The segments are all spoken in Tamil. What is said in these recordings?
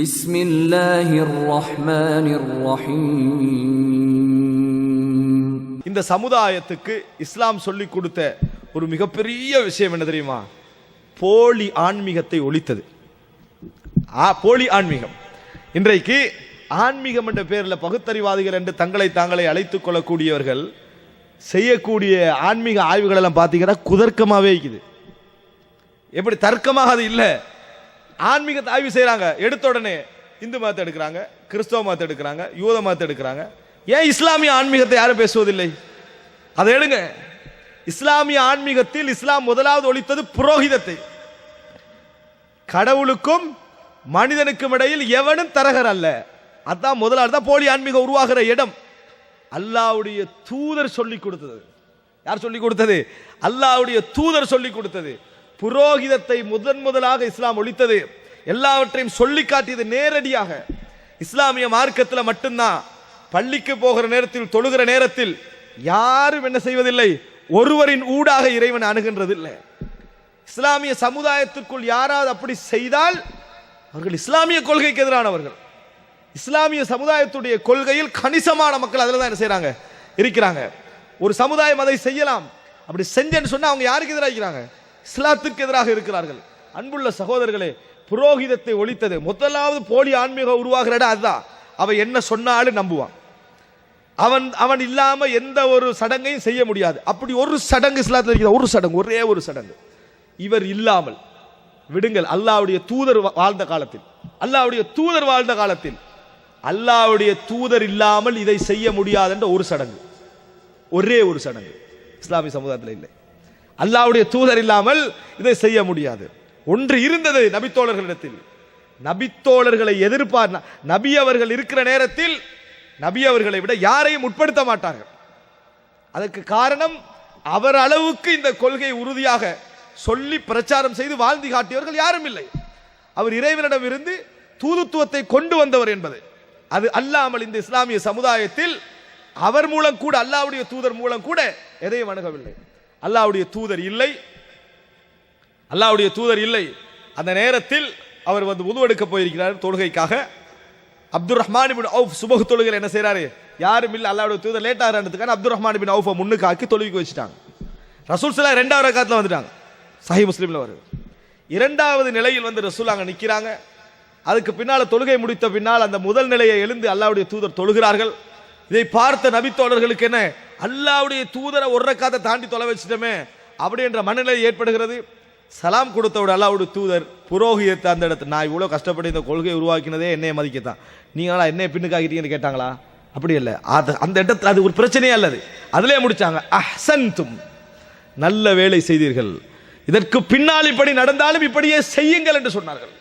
بسم الله الرحمن الرحيم இந்த சமுதாயத்துக்கு இஸ்லாம் சொல்லிக் கொடுத்த ஒரு மிகப்பெரிய விஷயம் என்ன தெரியுமா போலி ஆன்மீகத்தை ஒழித்தது ஆ, போலி ஆன்மீகம் இன்றைக்கு ஆன்மீகம் என்ற பேரில் பகுத்தறிவாதிகள் என்று தங்களை தாங்களை அழைத்துக் கொள்ளக்கூடியவர்கள் செய்யக்கூடிய ஆன்மீக ஆய்வுகள் எல்லாம் பார்த்தீங்கன்னா குதர்க்கமாகவே இருக்குது எப்படி தர்க்கமாக அது இல்லை ஆன்மீகத்தை ஆய்வு செய்கிறாங்க எடுத்த உடனே இந்து மதத்தை எடுக்கிறாங்க கிறிஸ்தவ மதத்தை எடுக்கிறாங்க யூத மதத்தை எடுக்கிறாங்க. ஏன் இஸ்லாமிய ஆன்மீகத்தை யாரும் பேசுவதில்லை? அதை எடுங்க. இஸ்லாமிய ஆன்மீகத்தில் இஸ்லாம் முதலாவது ஒழித்தது புரோகிதத்தை. கடவுளுக்கும் மனிதனுக்கும் இடையில் எவனும் தரகர் அல்ல. அதான் முதலாவது தான் போலி ஆன்மீகம் உருவாகிற இடம். அல்லாவுடைய தூதர் சொல்லி கொடுத்தது. யார் சொல்லி கொடுத்தது? அல்லாவுடைய தூதர் சொல்லி கொடுத்தது. புரோகிதத்தை முதன் முதலாக இஸ்லாம் ஒழித்தது. எல்லாவற்றையும் சொல்லி காட்டியது நேரடியாக. இஸ்லாமிய மார்க்கத்தில் மட்டும்தான். பள்ளிக்கு போகிற நேரத்தில் தொழுகிற நேரத்தில் யாரும் என்ன செய்வதில்லை. ஒருவரின் ஊடாக இறைவன் அணுகின்றதில்லை. இஸ்லாமிய சமுதாயத்திற்குள் யாராவது அப்படி செய்தால் அவர்கள் இஸ்லாமிய கொள்கைக்கு எதிரானவர்கள். இஸ்லாமிய சமுதாயத்துடைய கொள்கையில் கணிசமான மக்கள் அதில் தான் என்ன செய்கிறாங்க இருக்கிறாங்க. ஒரு சமுதாயம் அதை செய்யலாம். அப்படி செஞ்சேன்னு சொன்னால் அவங்க யாருக்கு எதிராக இருக்கிறாங்க? இஸ்லாத்திற்கு எதிராக இருக்கிறார்கள். அன்புள்ள சகோதரர்களே புரோகிதத்தை ஒழித்தது. முதலாவது போலி ஆன்மீகம் உருவாகிற இடம் அதுதான். அவன் என்ன சொன்னாலும் நம்புவான். அவன் அவன் இல்லாம எந்த ஒரு சடங்கையும் செய்ய முடியாது. அப்படி ஒரு சடங்கு இஸ்லாத்தில் இருக்கிற ஒரு சடங்கு ஒரே ஒரு சடங்கு. இவர் இல்லாமல். விடுங்கள் அல்லாவுடைய தூதர் வாழ்ந்த காலத்தில். அல்லாவுடைய தூதர் வாழ்ந்த காலத்தில். அல்லாவுடைய தூதர் இல்லாமல் இதை செய்ய முடியாது என்ற ஒரு சடங்கு. ஒரே ஒரு சடங்கு. இஸ்லாமிய சமுதாயத்தில் இல்லை. அல்லாவுடைய தூதர் இல்லாமல் இதை செய்ய முடியாது. ஒன்று இருந்தது நபித்தோழர்களிடத்தில். நபித்தோழர்களை எதிர்ப்பார். நபி அவர்கள் இருக்கிற நேரத்தில் நபி அவர்களை விட யாரையும் உட்படுத்த மாட்டார்கள். அதற்கு காரணம் அவர் அளவுக்கு இந்த கொள்கை உறுதியாக சொல்லி பிரச்சாரம் செய்து வாழ்ந்து காட்டியவர்கள் யாரும் இல்லை. அவர் இறைவனிடம் இருந்து தூதுத்துவத்தை கொண்டு வந்தவர் என்பது. அது அல்லாமல் இந்த இஸ்லாமிய சமுதாயத்தில் அவர் மூலம் கூட அல்லாவுடைய தூதர் மூலம் கூட எதையும் அணுகவில்லை. அல்லாவுடைய தூதர் இல்லை. அல்லாவுடைய தூதர் இல்லை. அந்த நேரத்தில் அவர் வந்து உதுவெடுக்க போயிருக்கிறார் தொழுகைக்காக. அப்துல் ரஹ்மான் பின் அவுஃப் சுபஹ் தொழுகையில் என்ன செய்றாரு? யாரும் இல்லை அல்லாவுடைய தூதர் லேட் ஆகிறதுக்கான அப்துல் ரஹ்மான் பின் அவுஃபை முன்னுக்கு ஆக்கி தொழுவிக்கு வச்சுட்டாங்க. ரசூல் சிலா ரெண்டாவது ரக்காத்தில் வந்துட்டாங்க. சஹி முஸ்லீமில் வருது. இரண்டாவது நிலையில் வந்து ரசூல் அங்கே நிற்கிறாங்க அதுக்கு பின்னால் தொழுகை முடித்த பின்னால் அந்த முதல் நிலையை எழுந்து அல்லாவுடைய தூதர் தொழுகிறார்கள். இதை பார்த்த நபித்தோழர்களுக்கு என்ன? அல்லாவுடைய தூதரை ஒரு ரக்காத்தை தாண்டி தொலை வச்சிட்டோமே. அப்படி என்ற மனநிலை ஏற்படுகிறது. சலாம் கொடுத்தவுட அல்லாவுடைய தூதர் புரோகியத்தை அந்த இடத்துல நான் இவ்வளோ கஷ்டப்பட்டு இந்த கொள்கையை உருவாக்கினதே என்னையை மதிக்கத்தான். நீங்களா என்னைய பின்னுக்காகிட்டீங்கன்னு கேட்டாங்களா? அப்படி இல்லை. அது அந்த இடத்துல அது ஒரு பிரச்சனையே அல்லது அதிலே முடிச்சாங்க. அஹ்சன்தும். நல்ல வேலை செய்தீர்கள். இதற்கு பின்னால் இப்படி நடந்தாலும் இப்படியே செய்யுங்கள் என்று சொன்னார்கள்.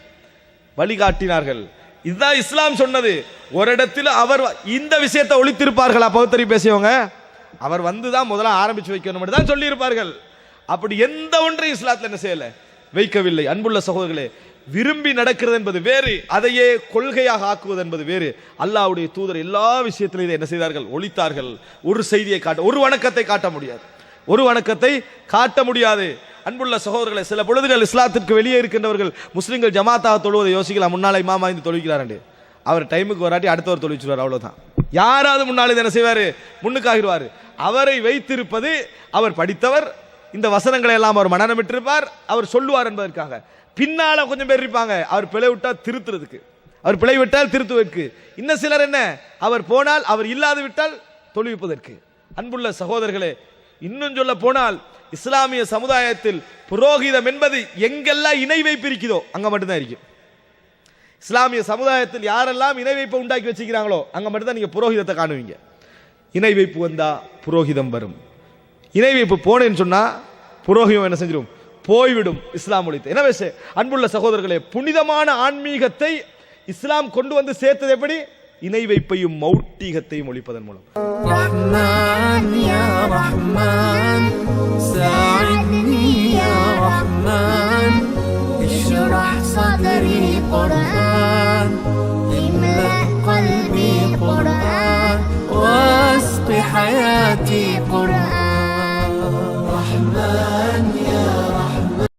வழிகாட்டினார்கள். இதுதான் இஸ்லாம் சொன்னது. ஒரு இடத்துல அவர் இந்த விஷயத்தை ஒழித்திருப்பார்களா. பகுத்தறி பேசியவங்க அவர் வந்து தான் முதல்ல ஆரம்பிச்சு வைக்கணும் தான் சொல்லியிருப்பார்கள். அப்படி எந்த ஒன்றையும் இஸ்லாத்தில் என்ன செய்யலை? வைக்கவில்லை. அன்புள்ள சகோதரர்களே விரும்பி நடக்கிறது என்பது வேறு அதையே கொள்கையாக ஆக்குவது என்பது வேறு. அல்லாவுடைய தூதர் எல்லா விஷயத்திலும் இதை என்ன செய்தார்கள்? ஒழித்தார்கள். ஒரு செய்தியை காட்ட ஒரு வணக்கத்தை காட்ட முடியாது. ஒரு வணக்கத்தை காட்ட முடியாது. அன்புள்ள சகோதரர்களை சில பொழுதுகள் இஸ்லாத்திற்கு வெளியே இருக்கின்றவர்கள் முஸ்லிம்கள் ஜமாத்தாக தொழுவதை யோசிக்கலாம். முன்னால் இமாமா இந்த தொழுகிறார்கள் அவர் டைமுக்கு வராட்டி அடுத்தவர் தொழிச்சுவார் அவ்வளவுதான். யாராவது முன்னாள் என்ன செய்வார்? முன்னுக்காகிடுவார். அவரை வைத்திருப்பது அவர் படித்தவர் இந்த வசனங்களை எல்லாம் அவர் மனநமிட்டிருப்பார் அவர் சொல்லுவார் என்பதற்காக. பின்னால கொஞ்சம் பேர் இருப்பாங்க அவர் பிழை விட்டால் திருத்துறதுக்கு. அவர் பிழை விட்டால் திருத்துவதற்கு. இன்னும் சிலர் என்ன? அவர் போனால் அவர் இல்லாது விட்டால் தொழுவிப்பதற்கு. அன்புள்ள சகோதரர்களே இன்னும் சொல்ல போனால் இஸ்லாமிய சமுதாயத்தில் புரோகிதம் என்பது எங்கெல்லாம் இணை வைப்பு இருக்குதோ அங்கே மட்டும்தான் இருக்கும் இஸ்லாமிய சமுதாயத்தில் யாரெல்லாம் இணை வைப்பை உண்டாக்கி வச்சுக்கிறாங்களோ அங்க மட்டும்தான் நீங்க புரோகிதத்தை காணுவீங்க இணை வைப்பு வந்தா புரோகிதம் வரும் இணை வைப்பு போனேன்னு சொன்னா புரோகிதம் என்ன செஞ்சிடும் போய்விடும் இஸ்லாம் ஒழித்து எனவே சே- அன்புள்ள சகோதரர்களே புனிதமான ஆன்மீகத்தை இஸ்லாம் கொண்டு வந்து சேர்த்தது எப்படி இணை வைப்பையும் மௌட்டீகத்தையும் ஒழிப்பதன் மூலம் رحمن يا رحمن ساعدني يا رحمن اشرح صدري قرآن